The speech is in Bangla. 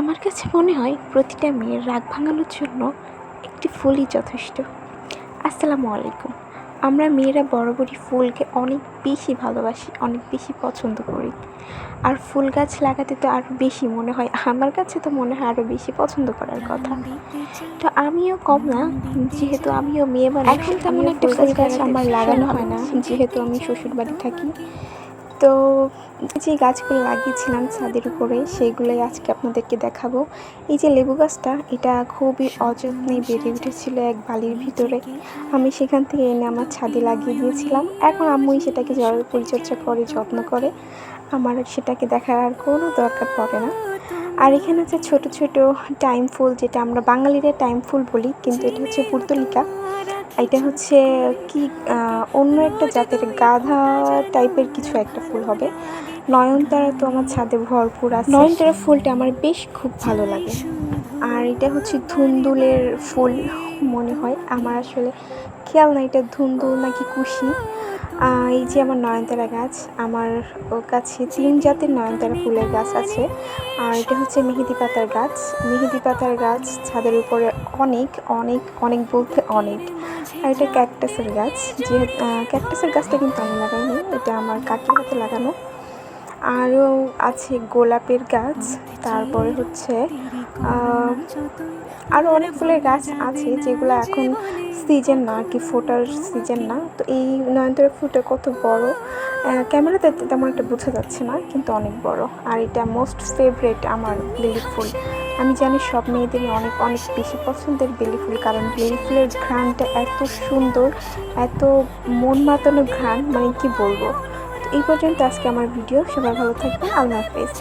আমার কাছে মনে হয় প্রতিটা মেয়ের রাগ ভাঙানোর জন্য একটি ফুলই যথেষ্ট। আসসালামু আলাইকুম। আমরা মেয়েরা বরাবরই ফুলকে অনেক বেশি ভালোবাসি অনেক বেশি পছন্দ করি। আর ফুল গাছ লাগাতে তো আরও বেশি মনে হয়। আমার কাছে তো মনে হয় আরও বেশি পছন্দ করার কথা। তো আমিও কম না যেহেতু আমিও মেয়ে মানুষ এখন তেমন একটা ফুল গাছ আমার লাগানো হয় না। যেহেতু আমি শ্বশুর বাড়ি থাকি তো যে গাছগুলো লাগিয়েছিলাম ছাদের উপরে সেগুলোই আজকে আপনাদেরকে দেখাবো। এই যে লেবু গাছটা, এটা খুবই অযত্নে বেড়ে উঠেছিল এক বালির ভিতরে। আমি সেখান থেকে এনে আমার ছাদে লাগিয়ে দিয়েছিলাম। এখন আম্মুই সেটাকে জল পরিচর্যা করে, যত্ন করে। আমার সেটাকে দেখার আর কোনো দরকার পড়ে না। আর এখানে আছে ছোট ছোট টাইম ফুল, যেটা আমরা বাঙালিরা টাইম ফুল বলি, কিন্তু এটা হচ্ছে পুর্তলিকা। এটা হচ্ছে কি অন্য একটা জাতের গাধা টাইপের কিছু একটা ফুল হবে। নয়নতারা তো আমার ছাদে ভরপুর আছে। নয়নতারা ফুলটা আমার বেশ খুব ভালো লাগে। আর এটা হচ্ছে ধুন্দুলের ফুল মনে হয়। আমার আসলে খেয়াল না এটা ধুন্দুল নাকি কুশি। এই যে আমার নয়নতারা গাছ, আমার কাছে তিন জাতের নয়নতারা ফুলের গাছ আছে। আর এটা হচ্ছে মেহেদি পাতার গাছ। মেহেদি পাতার গাছ ছাদের উপরে অনেক অনেক অনেক বলতে অনেক। আর এটা ক্যাকটাসের গাছ। যে ক্যাকটাসের গাছটা কিন্তু আমি লাগাইনি, এটা আমার কাকির হাতে লাগানো। আরও আছে গোলাপের গাছ, তারপরে হচ্ছে আরও অনেক ফুলের গাছ আছে যেগুলো এখন সিজন না, কি ফোটার সিজন না। তো এই নয়নতারা ফুলটা কত বড়। ক্যামেরাতে তেমন একটা বোঝা যাচ্ছে না, কিন্তু অনেক বড়। আর এটা মোস্ট ফেভারেট আমার বেলি ফুল। আমি জানি সব মেয়েদেরই অনেক অনেক বেশি পছন্দের বেলি ফুল, কারণ বেলি ফুলের ঘ্রাণটা এত সুন্দর, এত মন মাতানো ঘ্রাণ মানে কি বলব। এই পর্যন্ত আজকে আমার ভিডিও সবাই ভালো থাকবেন। আল্লাহ হাফেজ।